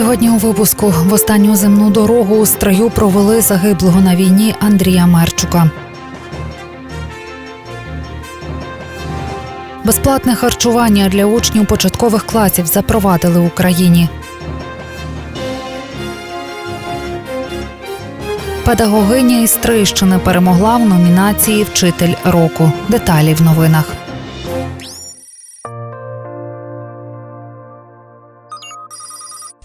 Сьогодні у випуску в останню земну дорогу у строю провели загиблого на війні Андрія Мерчука. Безплатне харчування для учнів початкових класів запровадили в Україні. Педагогиня із Трищини перемогла в номінації Вчитель року. Деталі в новинах.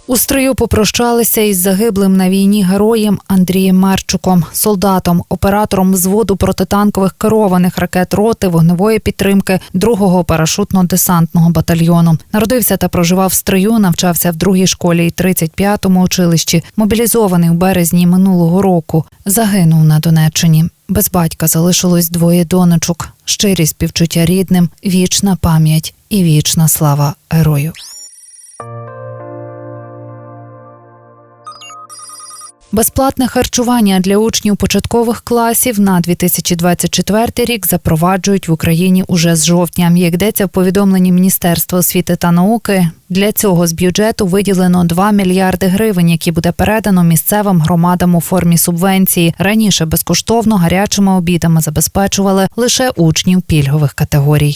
У строю попрощалися із загиблим на війні героєм Андрієм Марчуком, солдатом, оператором взводу протитанкових керованих ракет роти вогневої підтримки 2-го парашутно-десантного батальйону. Народився та проживав в стрию, навчався в другій школі і 35-му училищі. Мобілізований у березні минулого року. Загинув на Донеччині. Без батька залишилось двоє донечок. Щирі співчуття рідним, вічна пам'ять і вічна слава герою. Безплатне харчування для учнів початкових класів на 2024 рік запроваджують в Україні уже з жовтня. Як йдеться в повідомленні Міністерства освіти та науки, для цього з бюджету виділено 2 мільярди гривень, які буде передано місцевим громадам у формі субвенції. Раніше безкоштовно гарячими обідами забезпечували лише учнів пільгових категорій.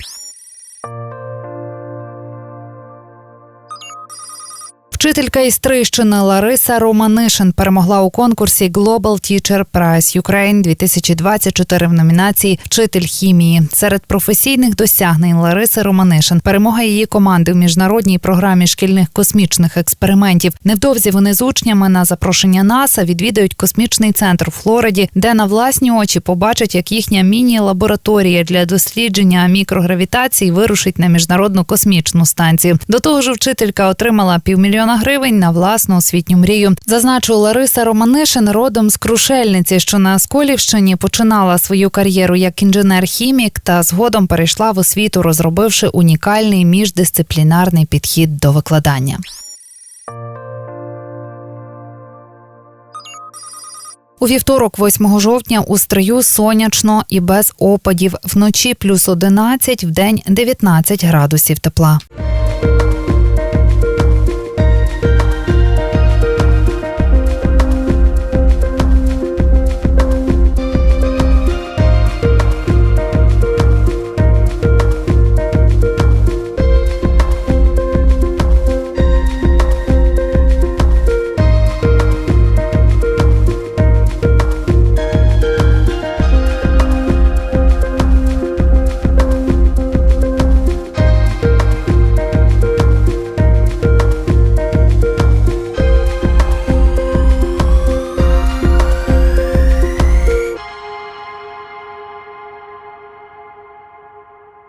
Вчителька із Трищини Лариса Романишин перемогла у конкурсі Global Teacher Prize Ukraine 2024 в номінації Вчитель хімії. Серед професійних досягнень Лариси Романишин перемога її команди в міжнародній програмі шкільних космічних експериментів. Невдовзі вони з учнями на запрошення НАСА відвідають космічний центр у Флориді, де на власні очі побачать, як їхня міні-лабораторія для дослідження мікрогравітації вирушить на міжнародну космічну станцію. До того ж, вчителька отримала півмільйона гривень на власну освітню мрію. Зазначу Лариса Романишин родом з Крушельниці, що на Сколівщині починала свою кар'єру як інженер-хімік та згодом перейшла в освіту, розробивши унікальний міждисциплінарний підхід до викладання. У вівторок, 8 жовтня, у стрию сонячно і без опадів. Вночі плюс 11, вдень 19 градусів тепла.